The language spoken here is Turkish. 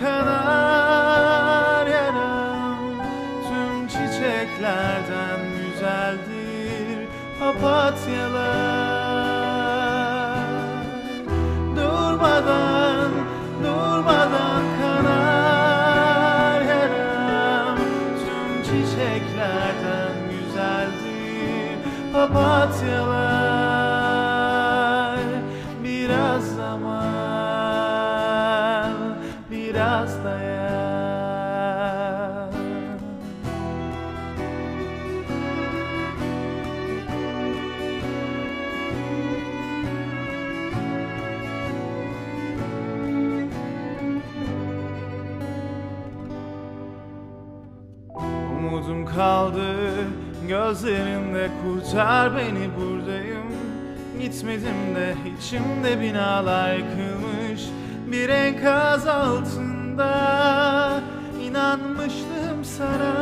kadar yaram Tüm çiçeklerden güzeldir papatyalar. Durmadan, durmadan kanar yaram Tüm çiçeklerden güzeldir papatyalar. Biraz dayan Umudum kaldı gözlerinde kurtar beni buradayım. Gitmedim de içimde binalar yıkılmış bir enkaz altında inanmıştım sana.